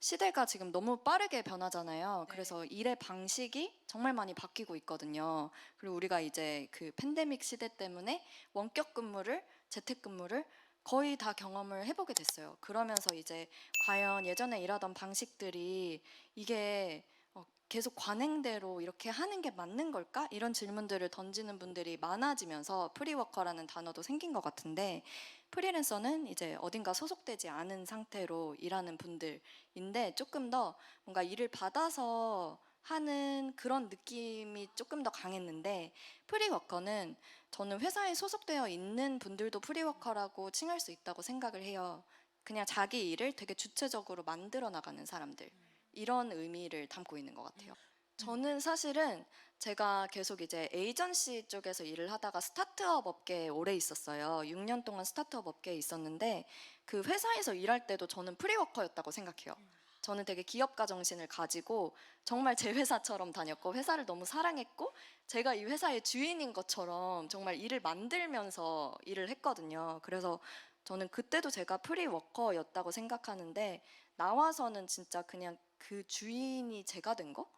시대가 지금 너무 빠르게 변하잖아요. 네. 그래서 일의 방식이 정말 많이 바뀌고 있거든요. 그리고 우리가 이제 그 팬데믹 시대 때문에 원격 근무를 재택 근무를 거의 다 경험을 해보게 됐어요. 그러면서 이제 과연 예전에 일하던 방식들이 이게 어, 계속 관행대로 이렇게 하는 게 맞는 걸까? 이런 질문들을 던지는 분들이 많아지면서 프리워커라는 단어도 생긴 것 같은데 프리랜서는 이제 어딘가 소속되지 않은 상태로 일하는 분들인데 조금 더 뭔가 일을 받아서 하는 그런 느낌이 조금 더 강했는데 프리워커는 저는 회사에 소속되어 있는 분들도 프리워커라고 칭할 수 있다고 생각을 해요. 그냥 자기 일을 되게 주체적으로 만들어 나가는 사람들 이런 의미를 담고 있는 것 같아요. 저는 사실은 제가 계속 이제 에이전시 쪽에서 일을 하다가 스타트업 업계에 오래 있었어요. 6년 동안 스타트업 업계에 있었는데 그 회사에서 일할 때도 저는 프리워커였다고 생각해요. 저는 되게 기업가 정신을 가지고 정말 제 회사처럼 다녔고 회사를 너무 사랑했고 제가 이 회사의 주인인 것처럼 정말 일을 만들면서 일을 했거든요. 그래서 저는 그때도 제가 프리워커였다고 생각하는데 나와서는 진짜 그냥 그 주인이 제가 된 거?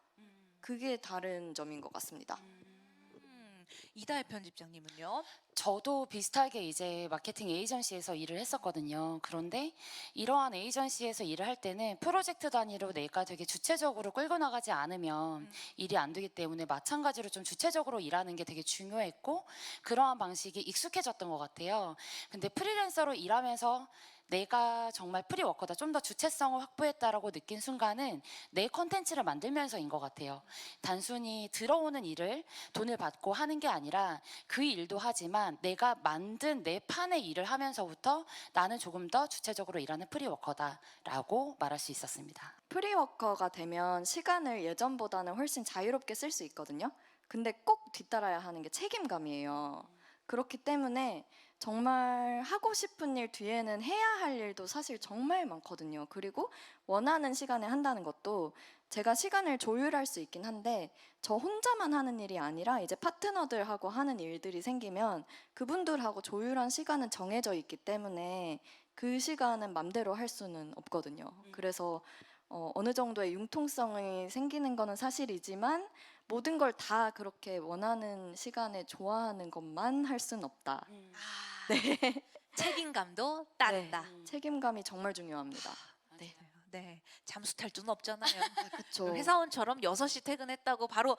그게 다른 점인 것 같습니다. 음, 이다혜 편집장님은요? 저도 비슷하게 이제 마케팅 에이전시에서 일을 했었거든요. 그런데 이러한 에이전시에서 일을 할 때는 프로젝트 단위로 내가 되게 주체적으로 끌고 나가지 않으면 일이 안 되기 때문에 마찬가지로 좀 주체적으로 일하는 게 되게 중요했고 그러한 방식이 익숙해졌던 것 같아요. 근데 프리랜서로 일하면서 내가 정말 프리워커다, 좀 더 주체성을 확보했다라고 느낀 순간은 내 컨텐츠를 만들면서인 것 같아요. 단순히 들어오는 일을 돈을 받고 하는 게 아니라 그 일도 하지만 내가 만든 내 판의 일을 하면서부터 나는 조금 더 주체적으로 일하는 프리워커다라고 말할 수 있었습니다. 프리워커가 되면 시간을 예전보다는 훨씬 자유롭게 쓸 수 있거든요. 근데 꼭 뒤따라야 하는 게 책임감이에요. 그렇기 때문에 정말 하고 싶은 일 뒤에는 해야 할 일도 사실 정말 많거든요. 그리고 원하는 시간에 한다는 것도 제가 시간을 조율할 수 있긴 한데 저 혼자만 하는 일이 아니라 이제 파트너들하고 하는 일들이 생기면 그분들하고 조율한 시간은 정해져 있기 때문에 그 시간은 맘대로 할 수는 없거든요. 그래서 어, 어느 정도의 융통성이 생기는 거는 사실이지만 모든 걸 다 그렇게 원하는 시간에 좋아하는 것만 할 수는 없다. 아, 책임감도 따른다. 네, 책임감이 정말 중요합니다. 네. 맞아요. 네. 잠수 탈 수는 없잖아요. 그렇죠. 회사원처럼 6시 퇴근했다고 바로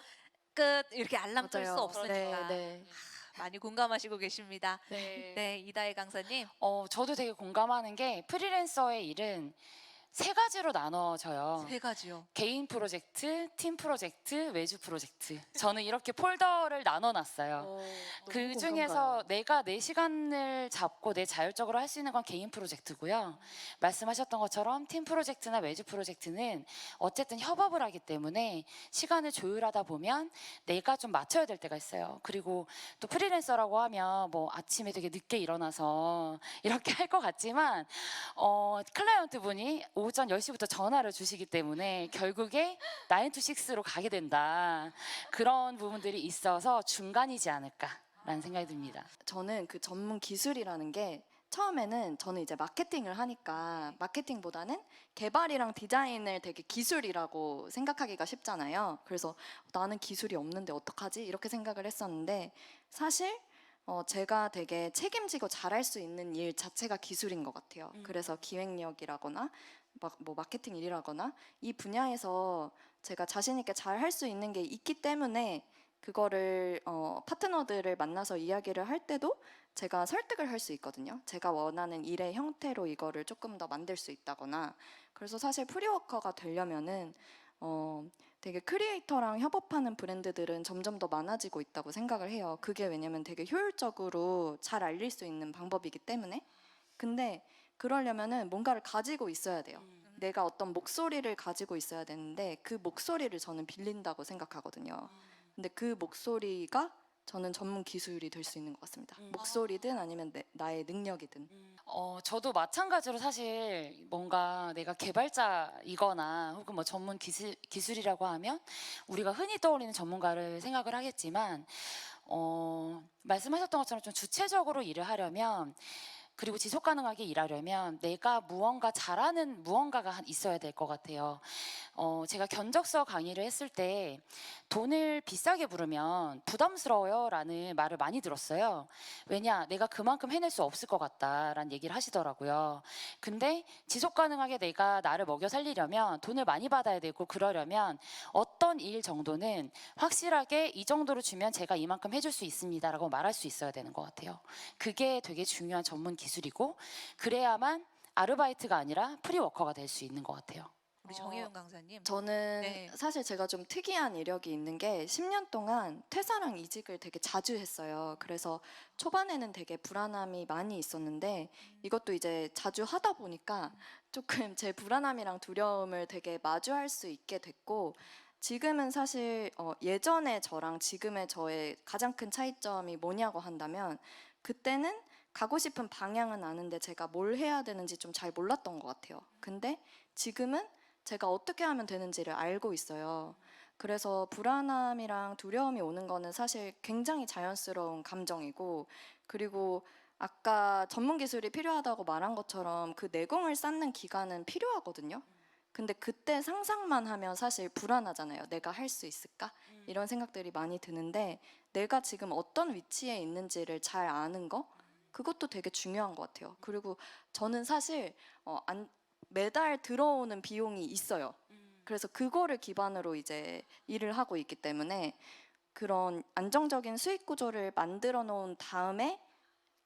끝 이렇게 알람 끌 수. 없으니까. 네, 네. 많이 공감하시고 계십니다. 네. 네, 이다혜 강사님. 어, 저도 되게 공감하는 게 프리랜서의 일은 세 가지로 나눠져요. 세 가지요. 개인 프로젝트, 팀 프로젝트, 외주 프로젝트. 저는 이렇게 폴더를 나눠놨어요. 그 중에서 내가 내 시간을 잡고 내 자율적으로 할 수 있는 건 개인 프로젝트고요. 말씀하셨던 것처럼 팀 프로젝트나 외주 프로젝트는 어쨌든 협업을 하기 때문에 시간을 조율하다 보면 내가 좀 맞춰야 될 때가 있어요. 그리고 또 프리랜서라고 하면 뭐 아침에 되게 늦게 일어나서 이렇게 할 것 같지만 어, 클라이언트 분이 오전 10시부터 전화를 주시기 때문에 결국에 9 to 6로 가게 된다. 그런 부분들이 있어서 중간이지 않을까라는 생각이 듭니다. 저는 그 전문 기술이라는 게 처음에는 저는 이제 마케팅을 하니까 마케팅보다는 개발이랑 디자인을 되게 기술이라고 생각하기가 쉽잖아요. 그래서 나는 기술이 없는데 어떡하지? 이렇게 생각을 했었는데 사실 어, 제가 되게 책임지고 잘할 수 있는 일 자체가 기술인 것 같아요. 그래서 기획력이라거나 막 뭐 마케팅 일이라거나 이 분야에서 제가 자신 있게 잘 할 수 있는 게 있기 때문에 그거를 어, 파트너들을 만나서 이야기를 할 때도 제가 설득을 할 수 있거든요. 제가 원하는 일의 형태로 이거를 조금 더 만들 수 있다거나. 그래서 사실 프리워커가 되려면은 어, 되게 크리에이터랑 협업하는 브랜드들은 점점 더 많아지고 있다고 생각을 해요. 그게 왜냐면 되게 효율적으로 잘 알릴 수 있는 방법이기 때문에. 근데 그러려면은 뭔가를 가지고 있어야 돼요. 내가 어떤 목소리를 가지고 있어야 되는데 그 목소리를 저는 빌린다고 생각하거든요. 근데 그 목소리가 저는 전문 기술이 될 수 있는 것 같습니다. 목소리든 아니면 내- 나의 능력이든. 어, 저도 마찬가지로 사실 뭔가 내가 개발자이거나 혹은 뭐 전문 기술, 기술이라고 하면 우리가 흔히 떠올리는 전문가를 생각을 하겠지만, 어, 말씀하셨던 것처럼 좀 주체적으로 일을 하려면 그리고 지속 가능하게 일하려면 내가 무언가 잘하는 무언가가 한- 있어야 될 것 같아요. 어, 제가 견적서 강의를 했을 때 돈을 비싸게 부르면 부담스러워요 라는 말을 많이 들었어요. 왜냐, 내가 그만큼 해낼 수 없을 것 같다라는 얘기를 하시더라고요. 근데 지속 가능하게 내가 나를 먹여 살리려면 돈을 많이 받아야 되고 그러려면 어떤 일 정도는 확실하게 이 정도로 주면 제가 이만큼 해줄 수 있습니다라고 말할 수 있어야 되는 것 같아요. 그게 되게 중요한 전문 기술이고 그래야만 아르바이트가 아니라 프리워커가 될 수 있는 것 같아요. 우리 어, 정혜윤 강사님. 저는 네. 사실 제가 좀 특이한 이력이 있는 게 10년 동안 퇴사랑 이직을 되게 자주 했어요. 그래서 초반에는 되게 불안함이 많이 있었는데 이것도 이제 자주 하다 보니까 조금 제 불안함이랑 두려움을 되게 마주할 수 있게 됐고 지금은 사실 어, 예전의 저랑 지금의 저의 가장 큰 차이점이 뭐냐고 한다면 그때는 가고 싶은 방향은 아는데 제가 뭘 해야 되는지 좀 잘 몰랐던 것 같아요. 근데 지금은 제가 어떻게 하면 되는지를 알고 있어요. 그래서 불안함이랑 두려움이 오는 거는 사실 굉장히 자연스러운 감정이고 그리고 아까 전문 기술이 필요하다고 말한 것처럼 그 내공을 쌓는 기간은 필요하거든요. 근데 그때 상상만 하면 사실 불안하잖아요. 내가 할 수 있을까? 이런 생각들이 많이 드는데 내가 지금 어떤 위치에 있는지를 잘 아는 거 그것도 되게 중요한 것 같아요. 그리고 저는 사실 어, 안, 매달 들어오는 비용이 있어요. 그래서 그거를 기반으로 이제 일을 하고 있기 때문에 그런 안정적인 수익 구조를 만들어 놓은 다음에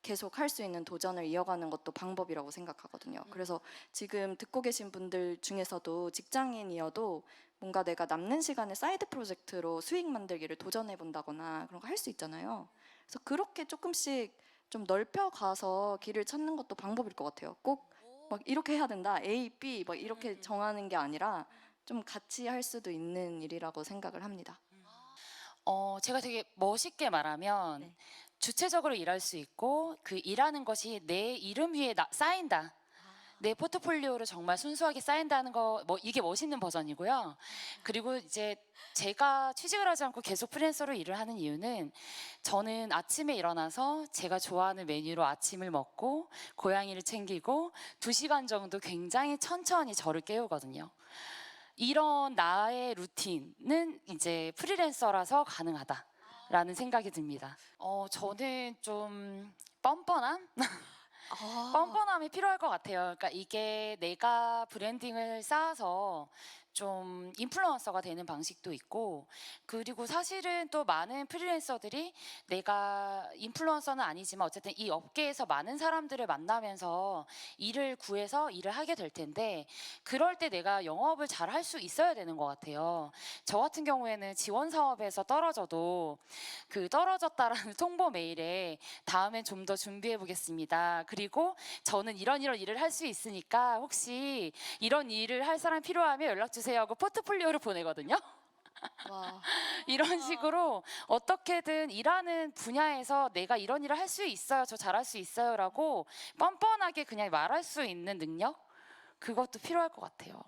계속 할 수 있는 도전을 이어가는 것도 방법이라고 생각하거든요. 그래서 지금 듣고 계신 분들 중에서도 직장인이어도 뭔가 내가 남는 시간에 사이드 프로젝트로 수익 만들기를 도전해 본다거나 그런 거 할 수 있잖아요. 그래서 그렇게 조금씩 좀 넓혀 가서 길을 찾는 것도 방법일 것 같아요. 꼭 막 이렇게 해야 된다. A, B 막 이렇게 정하는 게 아니라 좀 같이 할 수도 있는 일이라고 생각을 합니다. 어, 제가 되게 멋있게 말하면 네. 주체적으로 일할 수 있고 그 일하는 것이 내 이름 위에 나- 쌓인다. 내 포트폴리오로 정말 순수하게 쌓인다는 거, 뭐 이게 멋있는 버전이고요. 그리고 이제 제가 취직을 하지 않고 계속 프리랜서로 일을 하는 이유는 저는 아침에 일어나서 제가 좋아하는 메뉴로 아침을 먹고 고양이를 챙기고 두 시간 정도 굉장히 천천히 저를 깨우거든요. 이런 나의 루틴은 이제 프리랜서라서 가능하다라는 생각이 듭니다. 어, 저는 좀 뻔뻔한 아, 뻔뻔함이 필요할 것 같아요. 그러니까 이게 내가 브랜딩을 쌓아서 좀 인플루언서가 되는 방식도 있고 그리고 사실은 또 많은 프리랜서들이 내가 인플루언서는 아니지만 어쨌든 이 업계에서 많은 사람들을 만나면서 일을 구해서 일을 하게 될 텐데 그럴 때 내가 영업을 잘 할 수 있어야 되는 것 같아요. 저 같은 경우에는 지원 사업에서 떨어져도 그 떨어졌다라는 통보 메일에 다음엔 좀 더 준비해 보겠습니다. 그리고 저는 이런 이런 일을 할 수 있으니까 혹시 이런 일을 할 사람 필요하면 연락 주세요 하고 포트폴리오를 보내거든요. 와, 이런 식으로 어떻게든 일하는 분야에서 내가 이런 일을 할 수 있어요. 저 잘할 수 있어요라고 뻔뻔하게 그냥 말할 수 있는 능력 그것도 필요할 것 같아요.